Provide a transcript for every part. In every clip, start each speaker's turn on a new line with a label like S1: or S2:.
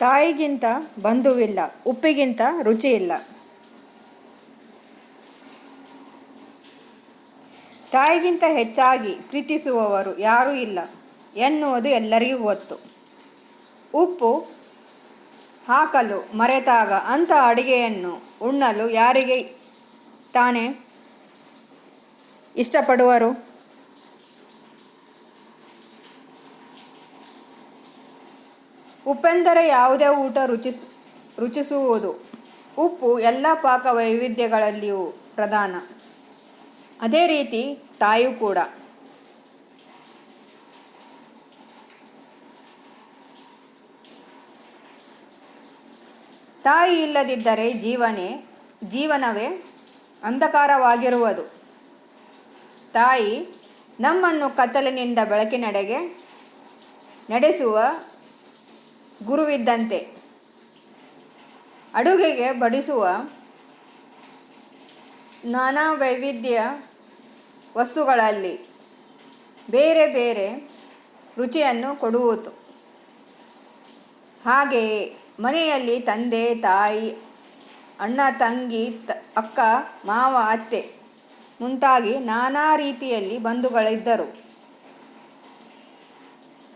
S1: ತಾಯಿಗಿಂತ ಬಂಧುವಿಲ್ಲ, ಉಪ್ಪಿಗಿಂತ ರುಚಿ ಇಲ್ಲ ತಾಯಿಗಿಂತ ಹೆಚ್ಚಾಗಿ ಪ್ರೀತಿಸುವವರು ಯಾರೂ ಇಲ್ಲ, ಎನ್ನುವುದು ಎಲ್ಲರಿಗೂ ಗೊತ್ತು. ಉಪ್ಪು ಹಾಕಲು ಮರೆತಾಗ ಅಂಥ ಅಡಿಗೆಯನ್ನು ಉಣ್ಣಲು ಯಾರಿಗೆ ತಾನೇ ಇಷ್ಟಪಡುವರು? ಉಪ್ಪೆಂದರೆ ಯಾವುದೇ ಊಟ ರುಚಿಸ್, ರುಚಿಸುವುದು. ಉಪ್ಪು ಎಲ್ಲ ಪಾಕ ವೈವಿಧ್ಯಗಳಲ್ಲಿಯೂ ಪ್ರಧಾನ. ಅದೇ ರೀತಿ ತಾಯಿಯೂ ಕೂಡ. ತಾಯಿ ಇಲ್ಲದಿದ್ದರೆ ಜೀವನೇ, ಜೀವನವೇ ಅಂಧಕಾರವಾಗಿರುವುದು. ತಾಯಿ ನಮ್ಮನ್ನು ಕತ್ತಲಿನಿಂದ ಬೆಳಕಿನೆಡೆಗೆ ನಡೆಸುವ ಗುರುವಿದ್ದಂತೆ. ಅಡುಗೆಗೆ ಬಡಿಸುವ ನಾನಾ ವೈವಿಧ್ಯ ವಸ್ತುಗಳಲ್ಲಿ ಬೇರೆ ಬೇರೆ ರುಚಿಯನ್ನು ಕೊಡುವುದು. ಹಾಗೆಯೇ ಮನೆಯಲ್ಲಿ ತಂದೆ, ತಾಯಿ, ಅಣ್ಣ, ತಂಗಿ, ತ, ಅಕ್ಕ, ಮಾವ, ಅತ್ತೆ ಮುಂತಾಗಿ ನಾನಾ ರೀತಿಯಲ್ಲಿ ಬಂಧುಗಳಿದ್ದರು.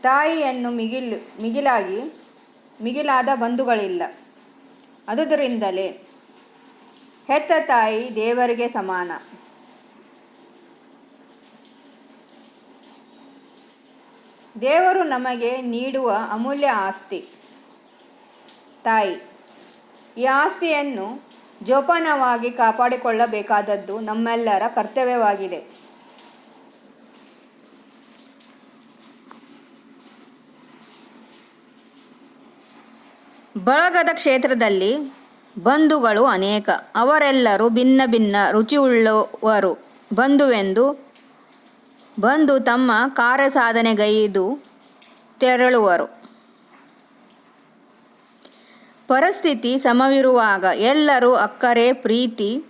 S1: ತಾಯಿಯನ್ನು ಮಿಗಿಲು, ಮಿಗಿಲಾಗಿ ಮಿಗಿಲಾದ ಬಂಧುಗಳಿಲ್ಲ. ಅದುದರಿಂದಲೇ ಹೆತ್ತ ತಾಯಿ ದೇವರಿಗೆ ಸಮಾನ. ದೇವರು ನಮಗೆ ನೀಡುವ ಅಮೂಲ್ಯ ಆಸ್ತಿ. ತಾಯಿ, ಈ ಆಸ್ತಿಯನ್ನು ಜೋಪಾನವಾಗಿ ಕಾಪಾಡಿಕೊಳ್ಳಬೇಕಾದದ್ದು ನಮ್ಮೆಲ್ಲರ ಕರ್ತವ್ಯವಾಗಿದೆ. ಬಳಗದ ಕ್ಷೇತ್ರದಲ್ಲಿ ಬಂಧುಗಳು ಅನೇಕ. ಅವರೆಲ್ಲರೂ ಭಿನ್ನ ಭಿನ್ನ ರುಚಿಯುಳ್ಳವರು. ಬಂಧುವೆಂದು ಬಂದು ತಮ್ಮ ಕಾರ್ಯ ಸಾಧನೆಗೈದು ತೆರಳುವರು. ಪರಿಸ್ಥಿತಿ ಸಮವಿರುವಾಗ ಎಲ್ಲರೂ ಅಕ್ಕರೆ ಪ್ರೀತಿ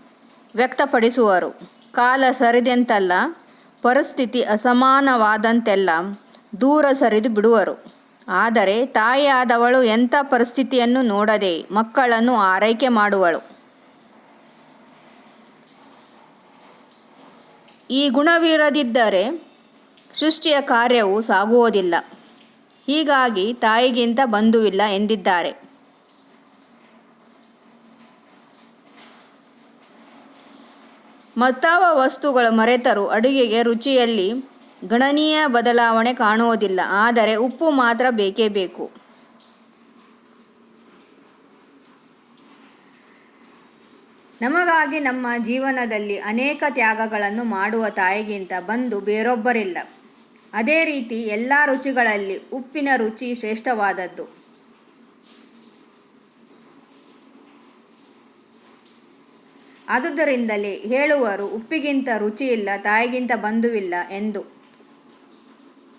S1: ವ್ಯಕ್ತಪಡಿಸುವರು. ಕಾಲ ಸರಿದಂತೆಲ್ಲ, ಪರಿಸ್ಥಿತಿ ಅಸಮಾನವಾದಂತೆಲ್ಲ ದೂರ ಸರಿದು ಬಿಡುವರು. ಆದರೆ ತಾಯಿಯಾದವಳು ಎಂಥ ಪರಿಸ್ಥಿತಿಯನ್ನು ನೋಡದೆ ಮಕ್ಕಳನ್ನು ಆರೈಕೆ ಮಾಡುವಳು. ಈ ಗುಣವಿರದಿದ್ದರೆ ಸೃಷ್ಟಿಯ ಕಾರ್ಯವು ಸಾಗುವುದಿಲ್ಲ. ಹೀಗಾಗಿ ತಾಯಿಗಿಂತ ಬಂಧುವಿಲ್ಲ ಎಂದಿದ್ದಾರೆ. ಮತ್ತಾವ ವಸ್ತುಗಳು ಮರೆತರೂ ಅಡುಗೆಗೆ ರುಚಿಯಲ್ಲಿ ಗಣನೀಯ ಬದಲಾವಣೆ ಕಾಣುವುದಿಲ್ಲ, ಆದರೆ ಉಪ್ಪು ಮಾತ್ರ ಬೇಕೇ ಬೇಕು. ನಮಗಾಗಿ ನಮ್ಮ ಜೀವನದಲ್ಲಿ ಅನೇಕ ತ್ಯಾಗಗಳನ್ನು ಮಾಡುವ ತಾಯಿಗಿಂತ ಬಂದು ಬೇರೊಬ್ಬರಿಲ್ಲ. ಅದೇ ರೀತಿ ಎಲ್ಲ ರುಚಿಗಳಲ್ಲಿ ಉಪ್ಪಿನ ರುಚಿ ಶ್ರೇಷ್ಠವಾದದ್ದು. ಆದುದರಿಂದಲೇ ಹೇಳುವರು, ಉಪ್ಪಿಗಿಂತ ರುಚಿಯಿಲ್ಲ, ತಾಯಿಗಿಂತ ಬಂಧುವಿಲ್ಲ ಎಂದು.